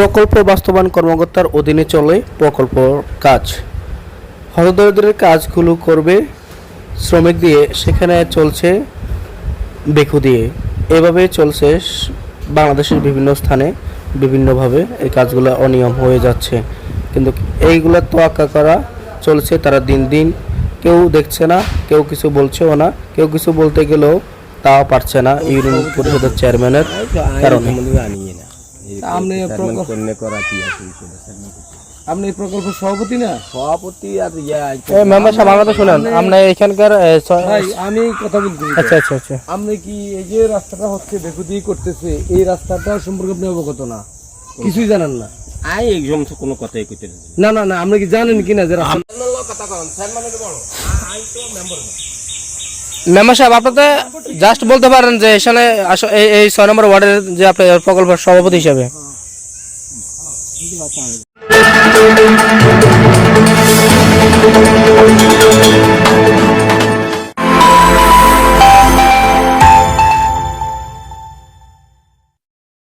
প্রকল্প বাস্তবায়ন কর্মকর্তার অধীনে চলে প্রকল্প কাজ। হতদরিদ্রের কাজগুলো করবে শ্রমিক দিয়ে, সেখানে চলছে বেকু দিয়ে। এভাবে চলছে বাংলাদেশের বিভিন্ন স্থানে বিভিন্নভাবে এই কাজগুলো অনিয়ম হয়ে যাচ্ছে। কিন্তু এইগুলো তোয়াক্কা করা চলছে তারা দিন দিন। কেউ দেখছে না, কেউ কিছু বলছেও না, কেউ কিছু বলতে গেলেও তাও পারছে না ইউনিয়ন পরিষদের চেয়ারম্যানের কারণে। আপনি প্রকল্প করা কি আছে বিষয়টা চেয়ারম্যান করতে। আপনি এই প্রকল্পের সভাপতি না? সভাপতি আর ইয়া মেম্বার সাহেব আমার কথা শুনেন আমরা এখানকার ভাই আমি কথা বলতে আচ্ছা আচ্ছা আচ্ছা। আপনি কি এই যে রাস্তাটা হচ্ছে বেকুদি করতেছে এই রাস্তাটা সম্পর্কে আপনি অবগত না? কিছুই জানেন না? আই একদম তো কোনো কথাই কইতে না। না না আপনি কি জানেন কি না যে রাস্তা মেম্বার সাহেব আপনাকে জাস্ট বলতে পারেন যে এখানে এই ছয় নম্বর ওয়ার্ডের যে আপনি প্রকল্পের সভাপতি হিসাবে।